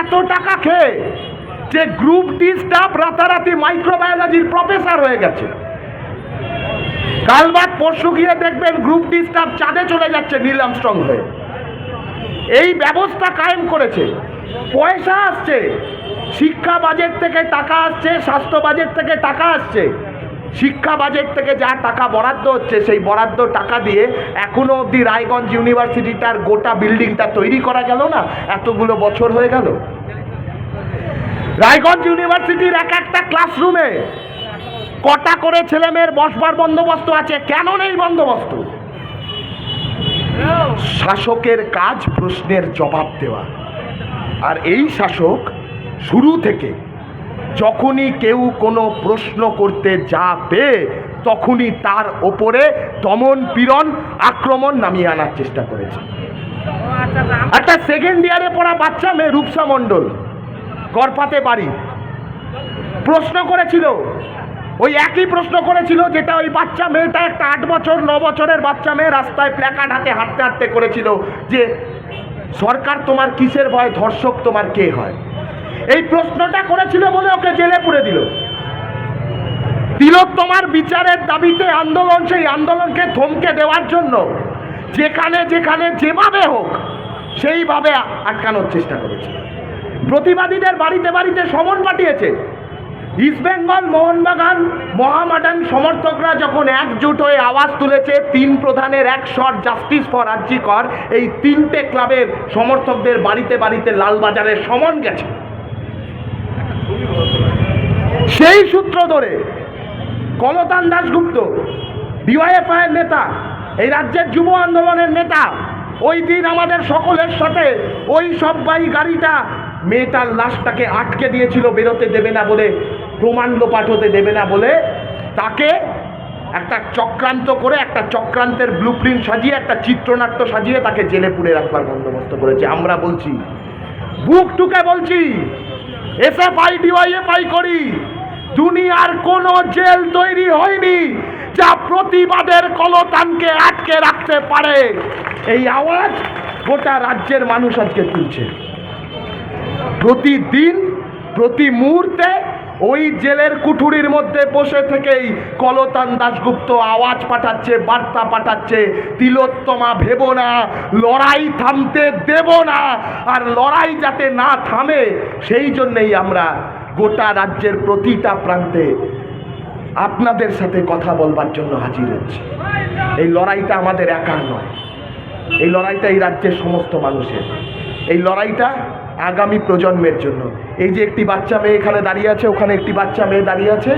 এত টাকা খেয়ে যে গ্রুপ ডি স্টাফ রাতারাতি মাইক্রোবায়োলজির প্রফেসর হয়ে গেছে। কাল বাদ পরশু গিয়ে দেখবেন গ্রুপ ডি স্টাফ চাঁদে চলে যাচ্ছে নীল আমস্ট্রং হয়ে। এই ব্যবস্থা কায়েম করেছে। পয়সা আসছে। শিক্ষা বাজেট থেকে টাকা আসছে, স্বাস্থ্য বাজেট থেকে টাকা আসছে। শিক্ষা বাজেট থেকে যা টাকা বরাদ্দ হচ্ছে, সেই বরাদ্দ টাকা দিয়ে এখনও অবধি রায়গঞ্জ ইউনিভার্সিটিটার গোটা বিল্ডিংটা তৈরি করা গেল না? এতগুলো বছর হয়ে গেল। রায়গঞ্জ ইউনিভার্সিটির এক একটা ক্লাসরুমে কটা করে ছেলেমেয়ের বসবার বন্দোবস্ত আছে? কেন নেই বন্দোবস্ত? শাসকের কাজ প্রশ্নের জবাব দেওয়া। আর এই শাসক শুরু থেকে যখনই কেউ কোনো প্রশ্ন করতে যাবে তখনই তার ওপরে দমন পীড়ন আক্রমণ নামিয়ে আনার চেষ্টা করেছে। একটা সেকেন্ড ইয়ারে পড়া বাচ্চা মেয়ে রূপসা মণ্ডল, গড়পাতে বাড়ি। প্রশ্ন করেছিল, ওই একই প্রশ্ন করেছিল যেটা ওই বাচ্চা মেয়েটা একটা আট বছর, ন বছরের বাচ্চা মেয়ে রাস্তায় প্ল্যাকার্ড হাতে, হাঁটতে হাঁটতে করেছিল যে, সরকার তোমার কিসের ভয়, ধর্ষক তোমার কে হয়? এই প্রশ্নটা করেছিল বলে ওকে জেলে পুরে দিল। তিলোত্তমার বিচারের দাবিতে আন্দোলন, সেই আন্দোলনকে থমকে দেওয়ার জন্য যেখানে যেখানে যেভাবে হোক সেইভাবে আটকানোর চেষ্টা করেছে। প্রতিবাদীদের বাড়িতে বাড়িতে সমন পাঠিয়েছে। ইস্টবেঙ্গল মোহনবাগান মহামাডান সমর্থকরা যখন একজোট হয়ে আওয়াজ তুলেছে, তিন প্রধানের এক শট জাস্টিস ফর আর্জি কর, এই তিনটে ক্লাবের সমর্থকদের বাড়িতে বাড়িতে লালবাজারে সমন গেছে। সেই সূত্র ধরে কলতান দাশগুপ্ত ডিওয়াইএফআই এর নেতা, এই রাজ্যের যুব আন্দোলনের নেতা, ওই দিন আমাদের সকলের সাথে ওই সব্বাই গাড়িটা মেয়েটার লাশটাকে আটকে দিয়েছিল, বেরোতে দেবে না বলে, প্রমাণ হতে দেবে না বলে, তাকে একটা চক্রান্ত করে, একটা চক্রান্তের ব্লু সাজিয়ে, একটা চিত্রনাট্য সাজিয়ে তাকে জেলে পুড়ে রাখবার বন্দোবস্ত করেছে। আমরা বলছি, বুক টুকে বলছি এসএফআই ডিওয়াইএফআই করি। দুনিয়ার কোনো জেল তৈরি হয়নি যা প্রতিবাদের কলতানকে আটকে রাখতে পারে। এই আওয়াজ গোটা রাজ্যের মানুষ আজকে তুলছে। প্রতিদিন, প্রতি মুহূর্তে ওই জেলের কুঠুরির মধ্যে বসে থেকেই কলতান দাশগুপ্ত আওয়াজ পাঠাচ্ছে, বার্তা পাঠাচ্ছে, তিলোত্তমা ভেব না, লড়াই থামতে দেব না, আর লড়াই যাতে না থামে, সেই জন্যেই আমরা গোটা রাজ্যের প্রতিটা প্রান্তে আপনাদের সাথে কথা বলবার জন্য হাজির হচ্ছি। এই লড়াইটা আমাদের একার নয়। এই লড়াইটা এই রাজ্যের সমস্ত মানুষের। এই লড়াইটা আগামী প্রজন্মের জন্য। এই যে একটি বাচ্চা মেয়ে এখানে দাঁড়িয়ে আছে, ওখানে একটি বাচ্চা মেয়ে দাঁড়িয়ে আছে।